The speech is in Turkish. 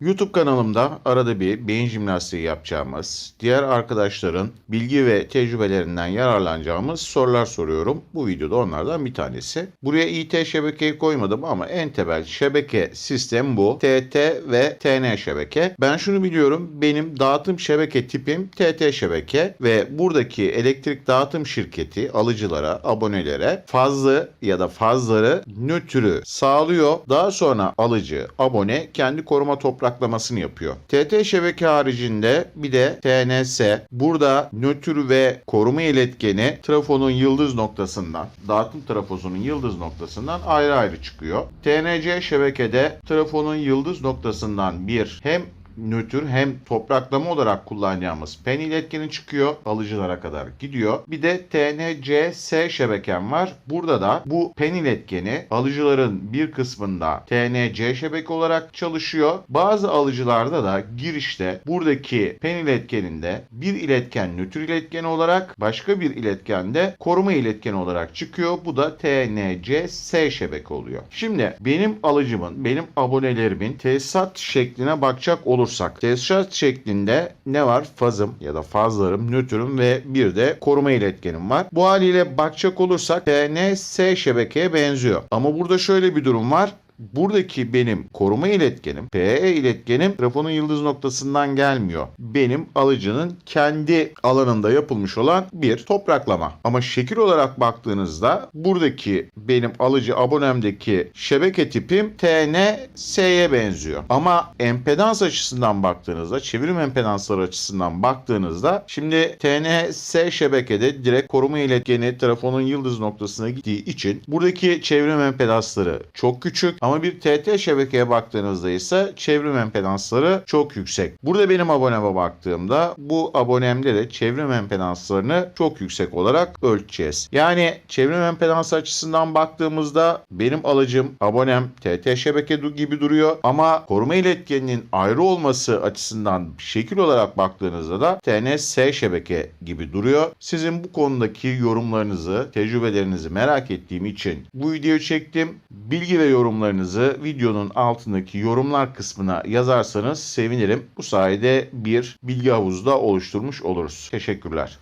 YouTube kanalımda arada bir beyin jimnastiği yapacağımız, diğer arkadaşların bilgi ve tecrübelerinden yararlanacağımız sorular soruyorum. Bu videoda onlardan bir tanesi. Buraya IT şebekeyi koymadım ama en temel şebeke sistem bu. TT ve TN şebeke. Ben şunu biliyorum. Benim dağıtım şebeke tipim TT şebeke ve buradaki elektrik dağıtım şirketi alıcılara, abonelere fazlı ya da fazları nötrü sağlıyor. Daha sonra alıcı, abone kendi koruma topraklamasını yapıyor. TT şebeke haricinde bir de TNS burada nötr ve koruma iletkeni trafonun yıldız noktasından, dağıtım trafosunun yıldız noktasından ayrı ayrı çıkıyor. TNC şebekede trafonun yıldız noktasından bir hem nötr hem topraklama olarak kullanacağımız pen iletkeni çıkıyor. Alıcılara kadar gidiyor. Bir de TNC-S şebekem var. Burada da bu pen iletkeni alıcıların bir kısmında TNC şebeke olarak çalışıyor. Bazı alıcılarda da girişte buradaki pen iletkeninde bir iletken nötr iletkeni olarak başka bir iletken de koruma iletkeni olarak çıkıyor. Bu da TNC-S şebeke oluyor. Şimdi benim alıcımın, benim abonelerimin tesisat şekline bakacak olursak tesisat şeklinde ne var? Fazım ya da fazlarım, nötrüm ve bir de koruma iletkenim var. Bu haliyle bakacak olursak TNS şebekeye benziyor. Ama burada şöyle bir durum var. Buradaki benim koruma iletkenim, PE iletkenim trafonun yıldız noktasından gelmiyor. Benim alıcının kendi alanında yapılmış olan bir topraklama. Ama şekil olarak baktığınızda buradaki benim alıcı abonemdeki şebeke tipim TNS'ye benziyor. Ama empedans açısından baktığınızda, çevrim empedansları açısından baktığınızda şimdi TNS şebekede direkt koruma iletkeni trafonun yıldız noktasına gittiği için buradaki çevrim empedansları çok küçük ama bir TT şebekeye baktığınızda ise çevrim empedansları çok yüksek. Burada benim aboneme baktığımda bu abonemde de çevrim empedanslarını çok yüksek olarak ölçeceğiz. Yani çevrim empedansı açısından baktığımızda benim alıcım abonem TT şebeke gibi duruyor ama koruma iletkeninin ayrı olması açısından şekil olarak baktığınızda da TNS şebeke gibi duruyor. Sizin bu konudaki yorumlarınızı, tecrübelerinizi merak ettiğim için bu videoyu çektim. Bilgi ve yorumlarınızı videonun altındaki yorumlar kısmına yazarsanız sevinirim. Bu sayede bir bilgi havuzu da oluşturmuş oluruz. Teşekkürler.